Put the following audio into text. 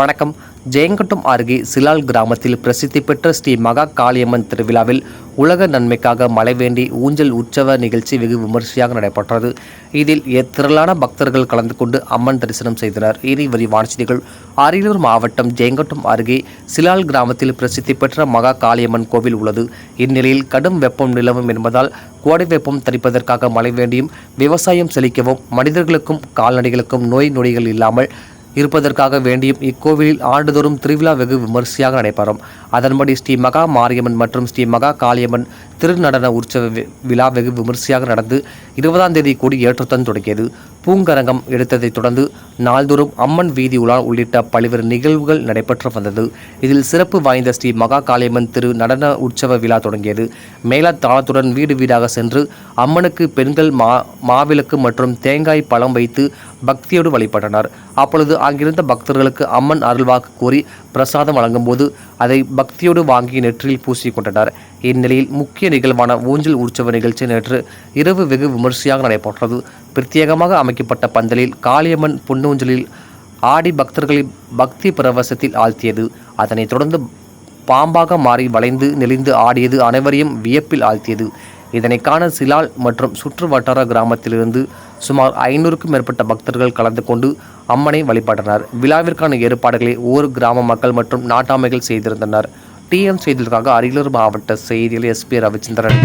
வணக்கம். ஜெயங்கொட்டம் அருகே சிலால் கிராமத்தில் பிரசித்தி பெற்ற ஸ்ரீ மகா காளியம்மன் திருவிழாவில் உலக நன்மைக்காக மழை வேண்டி ஊஞ்சல் உற்சவ நிகழ்ச்சி வெகு விமர்சையாக நடைபெற்றது. இதில் திரளான பக்தர்கள் கலந்து கொண்டு அம்மன் தரிசனம் செய்தனர். இனி விரிவான செய்திகள். அரியலூர் மாவட்டம் ஜெயங்கொட்டம் அருகே சிலால் கிராமத்தில் பிரசித்தி பெற்ற மகா காளியம்மன் கோவில் உள்ளது. இந்நிலையில் கடும் வெப்பம் நிலவும் என்பதால் கோடை வெப்பம் தணிப்பதற்காக மழை வேண்டியும் விவசாயம் செழிக்கவும் மனிதர்களுக்கும் கால்நடைகளுக்கும் நோய் நொடிகள் இல்லாமல் இருப்பதற்காக வேண்டியும் இக்கோவிலில் ஆண்டுதோறும் திருவிழா வெகு விமரிசையாக நடைபெறும். அதன்படி ஸ்ரீ மகா மாரியம்மன் மற்றும் ஸ்ரீ மகா காளியம்மன் திருநடன உற்சவ விழா வெகு விமரிசையாக நடந்து இருபதாம் தேதி கூடி ஏற்றத்துடன் தொடங்கியது. பூங்கரங்கம் எடுத்ததைத் தொடர்ந்து நாள்தோறும் அம்மன் வீதி உலா உள்ளிட்ட பல்வேறு நிகழ்வுகள் நடைபெற்று வந்தது. இதில் சிறப்பு வாய்ந்த ஸ்ரீ மகா காளியம்மன் திரு நடன உற்சவ விழா தொடங்கியது. மேள தாளத்துடன் வீடு வீடாக சென்று அம்மனுக்கு பெண்கள் மா மாவிளக்கு மற்றும் தேங்காய் பழம் வைத்து பக்தியோடு வழிபட்டனர். அப்பொழுது அங்கிருந்த பக்தர்களுக்கு அம்மன் அருள்வாக்கு கூறி பிரசாதம் வழங்கும்போது அதை பக்தியோடு வாங்கி நெற்றியில் பூசிக் கொண்டனர். இந்நிலையில் முக்கிய நிகழ்வான ஊஞ்சல் உற்சவ நிகழ்ச்சி நேற்று இரவு வெகு விமர்சையாக நடைபெற்றது. பிரத்யேகமாக அமைக்கப்பட்ட பந்தலில் காளியம்மன் பொன்னூஞ்சலில் ஆடி பக்தர்களை பக்தி பிரவசத்தில் ஆழ்த்தியது. அதனைத் தொடர்ந்து பாம்பாக மாறி வளைந்து நெளிந்து ஆடியது அனைவரையும் வியப்பில் ஆழ்த்தியது. இதனை காண சிலால் மற்றும் சுற்று வட்டார கிராமத்திலிருந்து சுமார் ஐநூறுக்கும் மேற்பட்ட பக்தர்கள் கலந்து கொண்டு அம்மனை வழிபட்டனர். விழாவிற்கான ஏற்பாடுகளை ஒவ்வொரு கிராம மக்கள் மற்றும் நாட்டாமைகள் செய்திருந்தனர். டிஎம் செய்திகளுக்காக அரியலூர் மாவட்ட செய்தியில் எஸ்பி ரவிச்சந்திரன்.